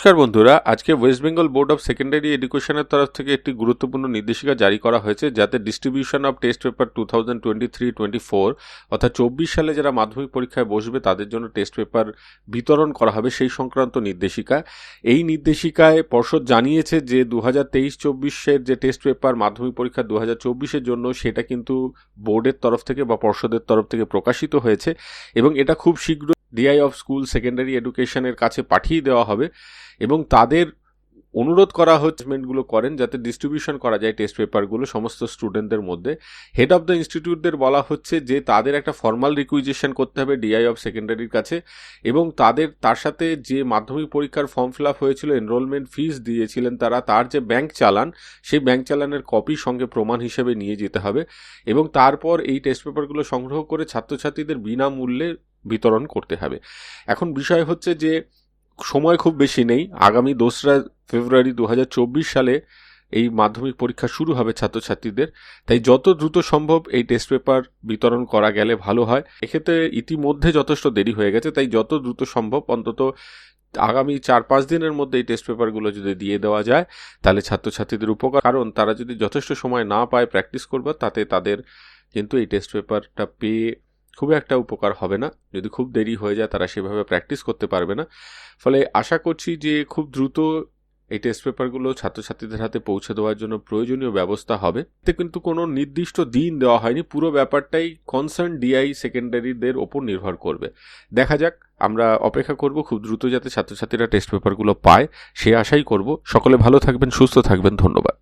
নমস্কার বন্ধুরা, আজকে West Bengal board of secondary এডুকেশনের তরফ থেকে একটি গুরুত্বপূর্ণ নির্দেশিকা জারি করা হয়েছে, যাতে distribution of test paper two thousand twenty three twenty four অর্থাৎ চব্বিশ সালে যারা মাধ্যমিক পরীক্ষায় বসবে, তাদের জন্য টেস্ট পেপার বিতরণ করা হবে সেই সংক্রান্ত নির্দেশিকা। এই নির্দেশিকায় পর্ষদ জানিয়েছে যে দু হাজার তেইশ চব্বিশের যে টেস্ট পেপার মাধ্যমিক পরীক্ষা দু হাজার চব্বিশের জন্য, সেটা কিন্তু বোর্ডের তরফ থেকে বা পর্ষদের তরফ থেকে প্রকাশিত হয়েছে এবং এটা খুব শীঘ্র ডিআই অফ স্কুল সেকেন্ডারি এডুকেশনের কাছে পাঠিয়ে দেওয়া হবে এবং তাদের অনুরোধ করা হচ্ছেমেন্টগুলো করেন যাতে ডিস্ট্রিবিউশন করা যায় টেস্ট পেপারগুলো সমস্ত স্টুডেন্টদের মধ্যে। হেড অফ দ্য ইনস্টিটিউটদের বলা হচ্ছে যে তাদের একটা ফর্মাল রিকুইজিশন করতে হবে ডিআই অফ সেকেন্ডারির কাছে এবং তাদের, তার সাথে যে মাধ্যমিক পরীক্ষার ফর্ম ফিল আপ হয়েছিল এনরোলমেন্ট ফিস দিয়েছিলেন তারা, তার যে ব্যাংক চালান, সেই ব্যাংক চালানের কপি সঙ্গে প্রমাণ হিসেবে নিয়ে যেতে হবে এবং তারপর এই টেস্ট পেপারগুলো সংগ্রহ করে ছাত্রছাত্রীদের বিনামূল্যে বিতরণ করতে হবে। এখন বিষয় হচ্ছে যে, সময় খুব বেশি নেই। আগামী দোসরা ফেব্রুয়ারি দু হাজার চব্বিশ সালে এই মাধ্যমিক পরীক্ষা শুরু হবে ছাত্রছাত্রীদের। তাই যত দ্রুত সম্ভব এই টেস্ট পেপার বিতরণ করা গেলে ভালো হয়। এক্ষেত্রে ইতিমধ্যে যথেষ্ট দেরি হয়ে গেছে, তাই যত দ্রুত সম্ভব অন্তত আগামী চার পাঁচ দিনের মধ্যে এই টেস্ট পেপারগুলো যদি দিয়ে দেওয়া যায়, তাহলে ছাত্রছাত্রীদের উপকার। কারণ তারা যদি যথেষ্ট সময় না পায় প্র্যাকটিস করবে তাতে তাদের কিন্তু এই টেস্ট পেপারটা পেয়ে খুব একটা উপকার হবে না। যদি খুব দেরি হয়ে যায়, তারা সেভাবে প্র্যাকটিস করতে পারবে না। ফলে আশা করছি যে খুব দ্রুত এই টেস্ট পেপারগুলো ছাত্রছাত্রীদের হাতে পৌঁছে দেওয়ার জন্য প্রয়োজনীয় ব্যবস্থা হবে। এতে কিন্তু কোনো নির্দিষ্ট দিন দেওয়া হয়নি। পুরো ব্যাপারটাই কনসার্ন ডিআই সেকেন্ডারিদের ওপর নির্ভর করবে। দেখা যাক, আমরা অপেক্ষা করব খুব দ্রুত যাতে ছাত্রছাত্রীরা টেস্ট পেপারগুলো পায়। সে আশাই করব। সকলে ভালো থাকবেন, সুস্থ থাকবেন। ধন্যবাদ।